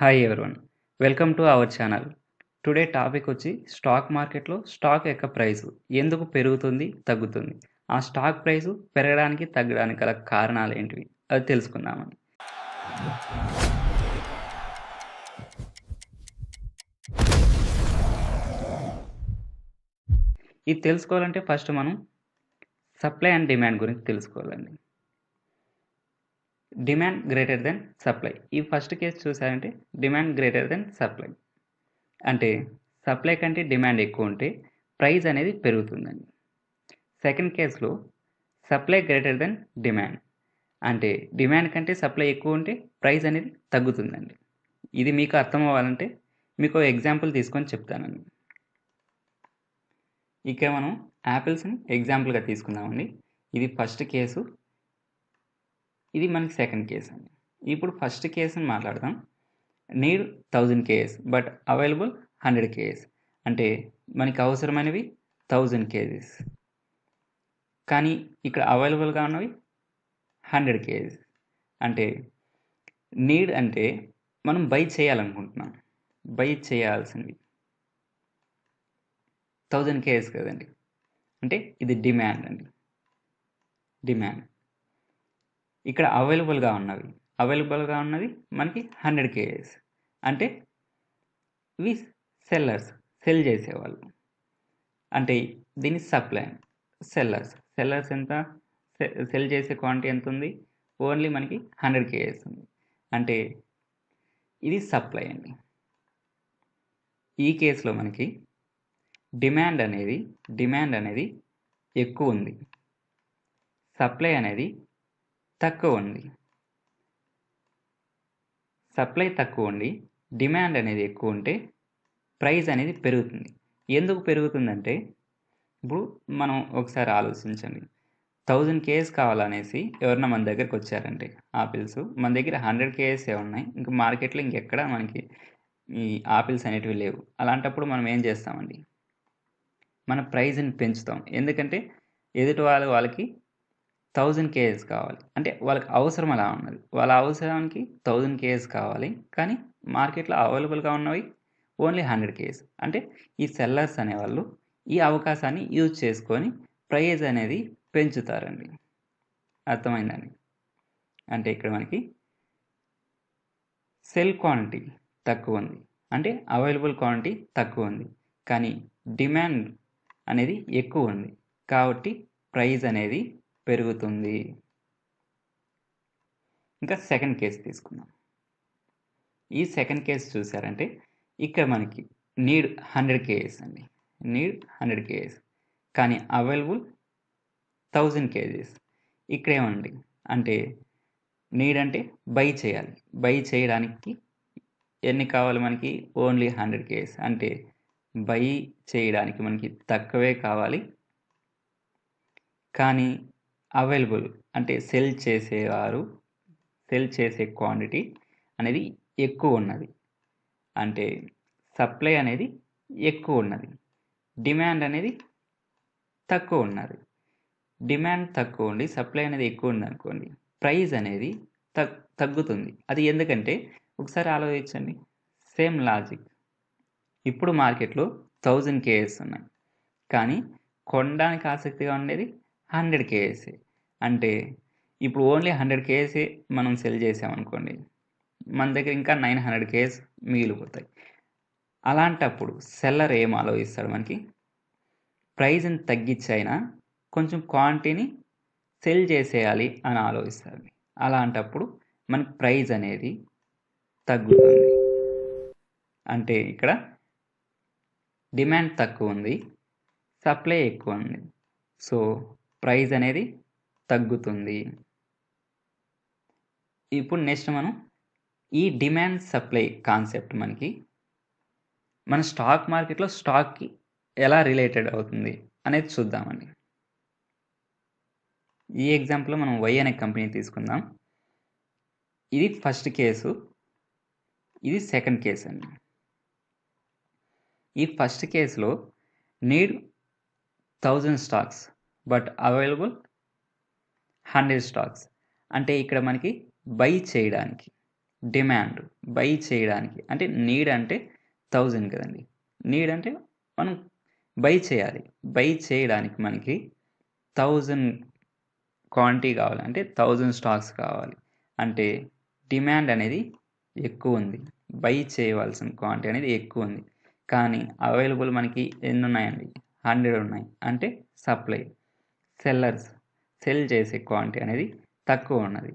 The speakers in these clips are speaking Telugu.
Hi everyone welcome to our channel today topic వచ్చి స్టాక్ మార్కెట్లో స్టాక్ యొక్క ప్రైస్ ఎందుకు పెరుగుతుంది తగ్గుతుంది? ఆ స్టాక్ ప్రైస్ పెరగడానికి తగ్గడానికి గల కారణాలు ఏంటివి? అది తెలుసుకుందామని ఇది తెలుసుకోవాలంటే ఫస్ట్ మనం సప్లై అండ్ డిమాండ్ గురించి తెలుసుకోవాలండి. డిమాండ్ గ్రేటర్ దెన్ సప్లై ఈ ఫస్ట్ కేసు చూసారంటే డిమాండ్ గ్రేటర్ దెన్ సప్లై అంటే సప్లై కంటే డిమాండ్ ఎక్కువ ఉంటే ప్రైస్ అనేది పెరుగుతుందండి. సెకండ్ కేసులో సప్లై గ్రేటర్ దెన్ డిమాండ్ అంటే డిమాండ్ కంటే సప్లై ఎక్కువ ఉంటే ప్రైస్ అనేది తగ్గుతుందండి. ఇది మీకు అర్థం అవ్వాలంటే మీకు ఎగ్జాంపుల్ తీసుకొని చెప్తానండి. ఇక మనం యాపిల్స్ని ఎగ్జాంపుల్గా తీసుకుందామండి. ఇది ఫస్ట్ కేసు ఇది మనకి సెకండ్ కేసు అండి. ఇప్పుడు ఫస్ట్ కేసుని మాట్లాడదాం. Need thousand KS but available hundred KS అంటే మనకి అవసరమైనవి థౌజండ్ కేజీస్ కానీ ఇక్కడ అవైలబుల్గా ఉన్నవి హండ్రెడ్ కేజీస్ అంటే నీడ్ అంటే మనం బై చేయాలనుకుంటున్నాం. బై చేయాల్సింది థౌజండ్ కేఎస్ కదండి. అంటే ఇది డిమాండ్ అండి. డిమాండ్ ఇక్కడ అవైలబుల్గా ఉన్నవి అవైలబుల్గా ఉన్నది మనకి హండ్రెడ్ కేజెస్ అంటే ఇవి సెల్లర్స్ సెల్ చేసేవాళ్ళు. అంటే దీని సప్లై సెల్లర్స్ సెల్లర్స్ ఎంత? సెల్ చేసే క్వాంటిటీ ఎంత ఉంది? ఓన్లీ మనకి హండ్రెడ్ కేజెస్ ఉంది. అంటే ఇది సప్లై అండి. ఈ కేసులో మనకి డిమాండ్ అనేది డిమాండ్ అనేది ఎక్కువ ఉంది. సప్లై అనేది తక్కువ ఉంది సప్లై తక్కువ ఉండి డిమాండ్ అనేది ఎక్కువ ఉంటే ప్రైస్ అనేది పెరుగుతుంది. ఎందుకు పెరుగుతుందంటే ఇప్పుడు మనం ఒకసారి ఆలోచించండి. థౌజండ్ కేఎస్ కావాలనేసి ఎవరన్నా మన దగ్గరికి వచ్చారంటే ఆపిల్స్ మన దగ్గర హండ్రెడ్ కేఎస్ఏ ఉన్నాయి. ఇంకా మార్కెట్లో ఇంకెక్కడ మనకి ఈ ఆపిల్స్ అనేటివి లేవు. అలాంటప్పుడు మనం ఏం చేస్తామండి? మన ప్రైజ్ని పెంచుతాం. ఎందుకంటే ఎదుటి వాళ్ళు వాళ్ళకి థౌజండ్ కేఎస్ కావాలి. అంటే వాళ్ళకి అవసరం అలా ఉన్నది. వాళ్ళ అవసరానికి థౌజండ్ కేజెస్ కావాలి. కానీ మార్కెట్లో అవైలబుల్గా ఉన్నవి ఓన్లీ హండ్రెడ్ కేజెస్. అంటే ఈ సెల్లర్స్ అనేవాళ్ళు ఈ అవకాశాన్ని యూజ్ చేసుకొని ప్రైజ్ అనేది పెంచుతారండి. అర్థమైందండి? అంటే ఇక్కడ మనకి సెల్ క్వాంటిటీ తక్కువ ఉంది. అంటే అవైలబుల్ క్వాంటిటీ తక్కువ ఉంది. కానీ డిమాండ్ అనేది ఎక్కువ ఉంది. కాబట్టి ప్రైజ్ అనేది పెరుగుతుంది. ఇంకా సెకండ్ కేసు తీసుకుందాం. ఈ సెకండ్ కేసు చూసారంటే ఇక్కడ మనకి నీడ్ హండ్రెడ్ కేఎస్ అండి. నీడ్ హండ్రెడ్ కేఎస్ కానీ అవైలబుల్ థౌజండ్ కేజీస్ ఇక్కడేమండి అంటే నీడ్ అంటే బై చేయాలి. బై చేయడానికి ఎన్ని కావాలి మనకి? ఓన్లీ హండ్రెడ్ కేఎస్ అంటే బై చేయడానికి మనకి తక్కువే కావాలి. కానీ అవైలబుల్ అంటే సెల్ చేసేవారు సెల్ చేసే క్వాంటిటీ అనేది ఎక్కువ ఉన్నది. అంటే సప్లై అనేది ఎక్కువ ఉన్నది. డిమాండ్ అనేది తక్కువ ఉన్నది. డిమాండ్ తక్కువ ఉండి సప్లై అనేది ఎక్కువ ఉంది అనుకోండి ప్రైస్ అనేది తగ్ తగ్గుతుంది. అది ఎందుకంటే ఒకసారి ఆలోచించండి. సేమ్ లాజిక్ ఇప్పుడు మార్కెట్లో థౌజండ్ కేఎస్ ఉన్నాయి. కానీ కొనడానికి ఆసక్తిగా ఉండేది హండ్రెడ్ కేఎస్ఏ అంటే ఇప్పుడు ఓన్లీ హండ్రెడ్ కేఎస్ఏ మనం సెల్ చేసామనుకోండి మన దగ్గర ఇంకా నైన్ హండ్రెడ్ కేఎస్ మిగిలిపోతాయి. అలాంటప్పుడు సెల్లర్ ఏం ఆలోచిస్తాడు మనకి? ప్రైజ్ని తగ్గించైనా కొంచెం క్వాంటిటీని సెల్ చేసేయాలి అని ఆలోచిస్తాడు. అలాంటప్పుడు మనకి ప్రైజ్ అనేది తగ్గుతుంది. అంటే ఇక్కడ డిమాండ్ తక్కువ ఉంది సప్లై ఎక్కువ ఉంది. సో ప్రైస్ అనేది తగ్గుతుంది. ఇప్పుడు నెక్స్ట్ మనం ఈ డిమాండ్ సప్లై కాన్సెప్ట్ మనకి మన స్టాక్ మార్కెట్లో స్టాక్కి ఎలా రిలేటెడ్ అవుతుంది అనేది చూద్దామండి. ఈ ఎగ్జాంపుల్లో మనం వై అనే కంపెనీ తీసుకుందాం. ఇది ఫస్ట్ కేసు ఇది సెకండ్ కేసు అండి. ఈ ఫస్ట్ కేసులో need thousand stocks but available hundred stocks. అంటే ఇక్కడ మనకి బై చేయడానికి డిమాండ్ బై చేయడానికి అంటే నీడ్ అంటే థౌజండ్ కదండి. నీడ్ అంటే మనం బై చేయాలి. బై చేయడానికి మనకి థౌజండ్ క్వాంటిటీ కావాలి. అంటే థౌజండ్ స్టాక్స్ కావాలి. అంటే డిమాండ్ అనేది ఎక్కువ ఉంది. బై చేయవలసిన క్వాంటిటీ అనేది ఎక్కువ ఉంది. కానీ అవైలబుల్ మనకి ఎన్ని ఉన్నాయండి? హండ్రెడ్ ఉన్నాయి. అంటే సప్లై. సెల్లర్స్ సెల్ చేసే క్వాంటిటీ అనేది తక్కువ ఉన్నది.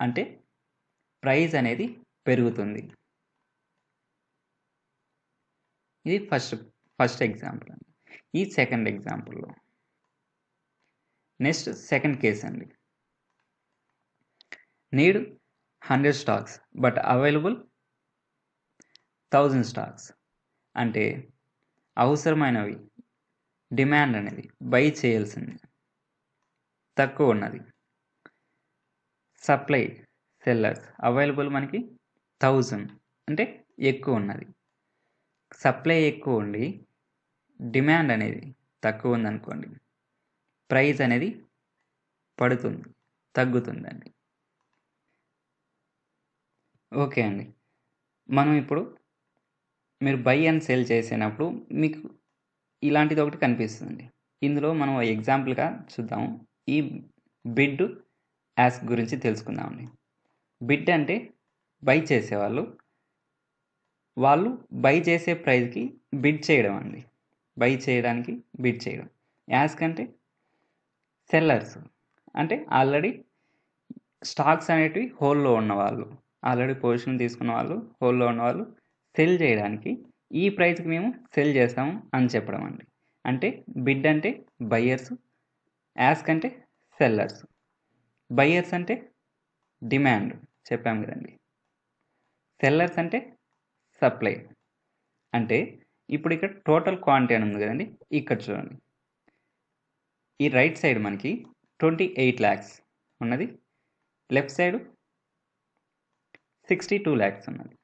అంటే ప్రైస్ అనేది పెరుగుతుంది. ఇది ఫస్ట్ ఫస్ట్ ఎగ్జాంపుల్ అండి. ఈ సెకండ్ ఎగ్జాంపుల్లో నెక్స్ట్ సెకండ్ కేస్ అండి. Need hundred stocks but available thousand stocks అంటే అవసరమైనవి డిమాండ్ అనేది బై చేయాల్సింది. తక్కువ ఉన్నది. సప్లై సెల్లర్స్ అవైలబుల్ మనకి? థౌజండ్. అంటే ఎక్కువ ఉన్నది. సప్లై ఎక్కువ ఉండి డిమాండ్ అనేది తక్కువ ఉందనుకోండి ప్రైస్ అనేది పడుతుంది తగ్గుతుందండి. ఓకే అండి. మనం ఇప్పుడు మీరు బై అండ్ సెల్ చేసినప్పుడు మీకు ఇలాంటిది ఒకటి కనిపిస్తుంది ఇందులో మనం ఎగ్జాంపుల్గా చూద్దాము ఈ బిడ్ యాస్ గురించి తెలుసుకుందామండి. బిడ్ అంటే బై చేసేవాళ్ళు. వాళ్ళు బై చేసే ప్రైజ్కి బిడ్ చేయడం అండి. బై చేయడానికి బిడ్ చేయడం. యాస్క్ అంటే సెల్లర్స్. అంటే ఆల్రెడీ స్టాక్స్ అనేటివి హోల్లో ఉన్నవాళ్ళు. ఆల్రెడీ పొజిషన్ తీసుకున్న వాళ్ళు హోల్లో ఉన్నవాళ్ళు సెల్ చేయడానికి ఈ ప్రైస్కి మేము సెల్ చేస్తాము అని చెప్పడం అండి. అంటే బిడ్ అంటే బయ్యర్స్ యాస్క్ అంటే సెల్లర్స్ బయ్యర్స్ అంటే డిమాండ్ చెప్పాము కదండి. సెల్లర్స్ అంటే సప్లై అంటే ఇప్పుడు ఇక్కడ టోటల్ క్వాంటిటీ అని ఉంది కదండి. ఇక్కడ చూడండి. ఈ రైట్ సైడ్ మనకి ట్వంటీ ఎయిట్ ల్యాక్స్ ఉన్నది. Left side sixty two lakhs ఉన్నది.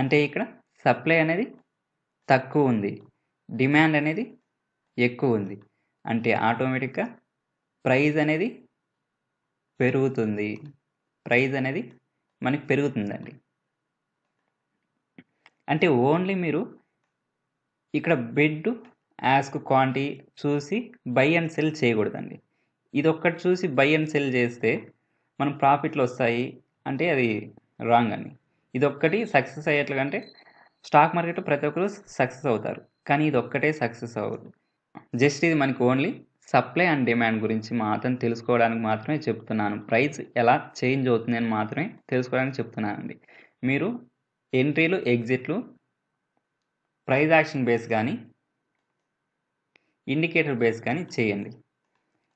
అంటే ఇక్కడ సప్లై అనేది తక్కువ ఉంది. డిమాండ్ అనేది ఎక్కువ ఉంది. అంటే ఆటోమేటిక్గా ప్రైజ్ అనేది పెరుగుతుంది. ప్రైజ్ అనేది మనకి పెరుగుతుందండి. అంటే ఓన్లీ మీరు ఇక్కడ బెడ్ యాస్క్ క్వాంటిటీ చూసి బై అండ్ సెల్ చేయకూడదండి. ఇది ఒక్కటి చూసి బై అండ్ సెల్ చేస్తే మనం ప్రాఫిట్లు వస్తాయి అంటే అది రాంగ్ అండి. ఇదొక్కటి సక్సెస్ అయ్యేట్లుగా అంటే స్టాక్ మార్కెట్ ప్రతి ఒక్కరు సక్సెస్ అవుతారు. కానీ ఇది ఒక్కటే సక్సెస్ అవ్వదు. జస్ట్ ఇది మనకి ఓన్లీ సప్లై అండ్ డిమాండ్ గురించి మాత్రం తెలుసుకోవడానికి మాత్రమే చెప్తున్నాను. ప్రైస్ ఎలా చేంజ్ అవుతుంది అని మాత్రమే తెలుసుకోవడానికి చెప్తున్నానండి. మీరు ఎంట్రీలు ఎగ్జిట్లు ప్రైజ్ యాక్షన్ బేస్ కానీ ఇండికేటర్ బేస్ కానీ చేయండి.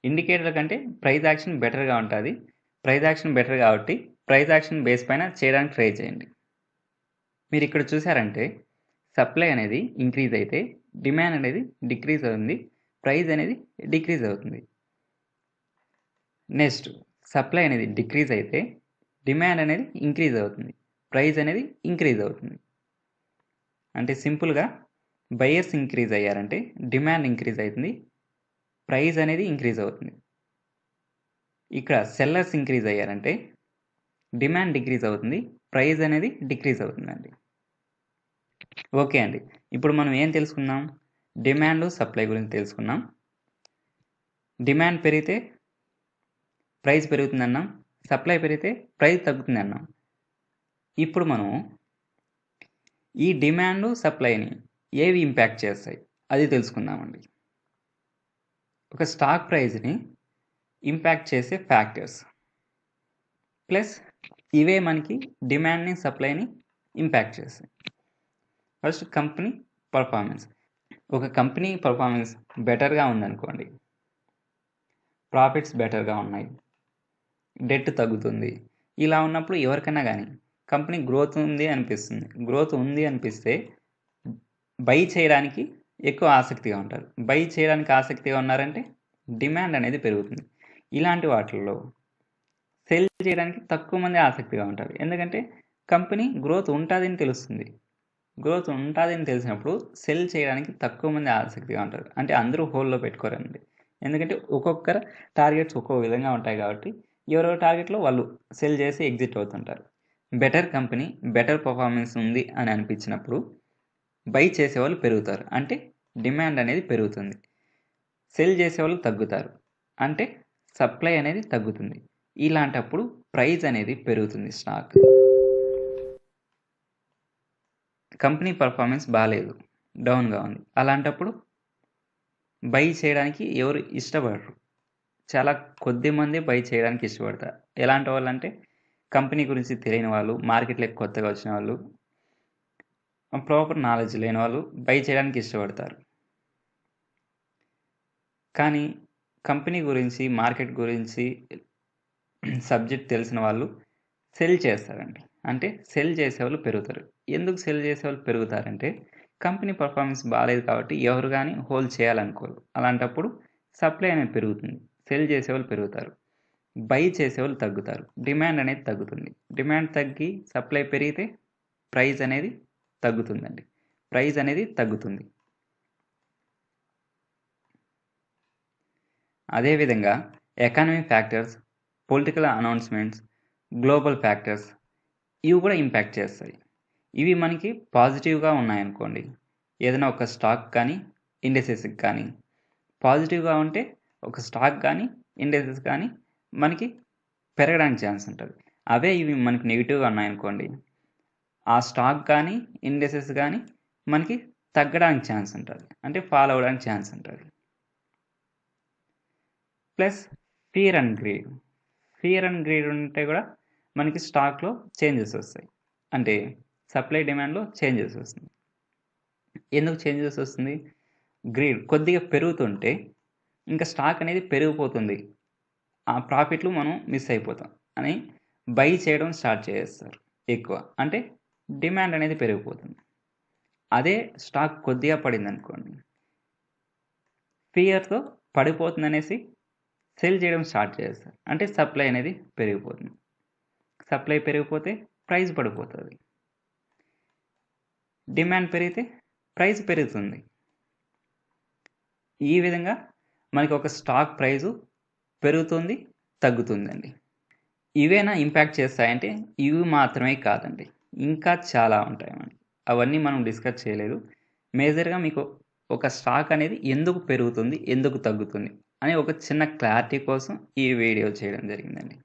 ఇండికేటర్ కంటే ప్రైజ్ యాక్షన్ బెటర్గా ఉంటుంది. ప్రైజ్ యాక్షన్ బెటర్ కాబట్టి ప్రైస్ యాక్షన్ బేస్ పైన చేయడానికి ట్రై చేయండి. మీరు ఇక్కడ చూసారంటే సప్లై అనేది ఇంక్రీజ్ అయితే డిమాండ్ అనేది డిక్రీజ్ అవుతుంది ప్రైస్ అనేది డిక్రీజ్ అవుతుంది. నెక్స్ట్ సప్లై అనేది డిక్రీజ్ అయితే డిమాండ్ అనేది ఇంక్రీజ్ అవుతుంది ప్రైస్ అనేది ఇంక్రీజ్ అవుతుంది. అంటే సింపుల్గా బయర్స్ ఇంక్రీజ్ అయ్యారంటే డిమాండ్ ఇంక్రీజ్ అవుతుంది ప్రైస్ అనేది ఇంక్రీజ్ అవుతుంది. ఇక్కడ సెల్లర్స్ ఇంక్రీజ్ అయ్యారంటే డిమాండ్ డిక్రీజ్ అవుతుంది ప్రైస్ అనేది డిక్రీజ్ అవుతుందండి. ఓకే అండి. ఇప్పుడు మనం ఏం తెలుసుకున్నాం డిమాండ్ సప్లై గురించి తెలుసుకున్నాం డిమాండ్ పెరిగితే ప్రైస్ పెరుగుతుంది అన్నాం సప్లై పెరిగితే ప్రైస్ తగ్గుతుంది అన్నాం ఇప్పుడు మనం ఈ డిమాండ్ సప్లైని ఏవి ఇంపాక్ట్ చేస్తాయి? అది తెలుసుకుందామండి. ఒక స్టాక్ ప్రైస్ని ఇంపాక్ట్ చేసే ఫ్యాక్టర్స్ ప్లస్ ఇవే మనకి డిమాండ్ని సప్లైని ఇంపాక్ట్ చేస్తాయి. First company performance. ఒక కంపెనీ పర్ఫార్మెన్స్ బెటర్గా ఉందనుకోండి. ప్రాఫిట్స్ బెటర్గా ఉన్నాయి. డెట్ తగ్గుతుంది. ఇలా ఉన్నప్పుడు ఎవరికైనా కానీ కంపెనీ గ్రోత్ ఉంది అనిపిస్తుంది. గ్రోత్ ఉంది అనిపిస్తే బై చేయడానికి ఎక్కువ ఆసక్తిగా ఉంటారు. బై చేయడానికి ఆసక్తిగా ఉన్నారంటే డిమాండ్ అనేది పెరుగుతుంది. ఇలాంటి వాటిల్లో సేల్ చేయడానికి తక్కువ మంది ఆసక్తిగా ఉంటారు. ఎందుకంటే కంపెనీ గ్రోత్ ఉంటుందని తెలుస్తుంది. గ్రోత్ ఉంటుందని తెలిసినప్పుడు సెల్ చేయడానికి తక్కువ మంది ఆసక్తిగా ఉంటారు. అంటే అందరూ హోల్లో పెట్టుకోరండి. ఎందుకంటే ఒక్కొక్కరు టార్గెట్స్ ఒక్కో విధంగా ఉంటాయి కాబట్టి ఎవరెవరి టార్గెట్లో వాళ్ళు సెల్ చేసి ఎగ్జిట్ అవుతుంటారు. బెటర్ కంపెనీ బెటర్ పర్ఫార్మెన్స్ ఉంది అని అనిపించినప్పుడు బై చేసేవాళ్ళు పెరుగుతారు. అంటే డిమాండ్ అనేది పెరుగుతుంది. సెల్ చేసేవాళ్ళు తగ్గుతారు. అంటే సప్లై అనేది తగ్గుతుంది. ఇలాంటప్పుడు ప్రైజ్ అనేది పెరుగుతుంది స్టాక్ కంపెనీ పర్ఫార్మెన్స్ బాగాలేదు డౌన్గా ఉంది. అలాంటప్పుడు బై చేయడానికి ఎవరు ఇష్టపడరు. చాలా కొద్ది మంది బై చేయడానికి ఇష్టపడతారు. ఎలాంటి వాళ్ళు అంటే కంపెనీ గురించి తెలియని వాళ్ళు మార్కెట్లోకి కొత్తగా వచ్చిన వాళ్ళు ప్రాపర్ నాలెడ్జ్ లేని వాళ్ళు బై చేయడానికి ఇష్టపడతారు. కానీ కంపెనీ గురించి మార్కెట్ గురించి సబ్జెక్ట్ తెలిసిన వాళ్ళు సెల్ చేస్తారండి. అంటే సెల్ చేసేవాళ్ళు పెరుగుతారు. ఎందుకు సెల్ చేసేవాళ్ళు పెరుగుతారంటే కంపెనీ పర్ఫార్మెన్స్ బాగాలేదు కాబట్టి ఎవరు కానీ హోల్ చేయాలనుకోరు. అలాంటప్పుడు సప్లై అనేది పెరుగుతుంది. సెల్ చేసేవాళ్ళు పెరుగుతారు. బై చేసేవాళ్ళు తగ్గుతారు. డిమాండ్ అనేది తగ్గుతుంది. డిమాండ్ తగ్గి సప్లై పెరిగితే ప్రైస్ అనేది తగ్గుతుందండి. ప్రైస్ అనేది తగ్గుతుంది. అదేవిధంగా economy factors political announcements global factors ఇవి కూడా ఇంపాక్ట్ చేస్తాయి. ఇవి మనకి పాజిటివ్గా ఉన్నాయనుకోండి. ఏదైనా ఒక స్టాక్ కానీ ఇండెసెస్కి కానీ పాజిటివ్గా ఉంటే ఒక స్టాక్ కానీ ఇండెసెస్ కానీ మనకి పెరగడానికి ఛాన్స్ ఉంటుంది. అవే ఇవి మనకి నెగిటివ్గా ఉన్నాయనుకోండి. ఆ స్టాక్ కానీ ఇండెసెస్ కానీ మనకి తగ్గడానికి ఛాన్స్ ఉంటుంది. అంటే ఫాలో అవ్వడానికి ఛాన్స్ ఉంటుంది. Plus fear and greed fear and greed ఉంటే కూడా మనకి స్టాక్లో చేంజెస్ వస్తాయి. అంటే సప్లై డిమాండ్లో చేంజెస్ వస్తుంది. ఎందుకు చేంజెస్ వస్తుంది? గ్రీడ్ కొద్దిగా పెరుగుతుంటే ఇంకా స్టాక్ అనేది పెరిగిపోతుంది. ఆ ప్రాఫిట్లు మనం మిస్ అయిపోతాం అని బై చేయడం స్టార్ట్ చేస్తారు ఎక్కువ. అంటే డిమాండ్ అనేది పెరిగిపోతుంది. అదే స్టాక్ కొద్దిగా పడింది అనుకోండి ఫియర్తో పడిపోతుంది అనేసి సెల్ చేయడం స్టార్ట్ చేస్తారు అంటే సప్లై అనేది పెరిగిపోతుంది. సప్లై పెరిగిపోతే ప్రైస్ పడిపోతుంది. డిమాండ్ పెరిగితే ప్రైస్ పెరుగుతుంది. ఈ విధంగా మనకి ఒక స్టాక్ ప్రైజు పెరుగుతుంది తగ్గుతుందండి. ఇవేనా ఇంపాక్ట్ చేస్తాయంటే ఇవి మాత్రమే కాదండి. ఇంకా చాలా ఉంటాయి మనకి అవన్నీ మనం డిస్కస్ చేయలేదు. మేజర్గా మీకు ఒక స్టాక్ అనేది ఎందుకు పెరుగుతుంది ఎందుకు తగ్గుతుంది అని ఒక చిన్న క్లారిటీ కోసం ఈ వీడియో చేయడం జరిగిందండి.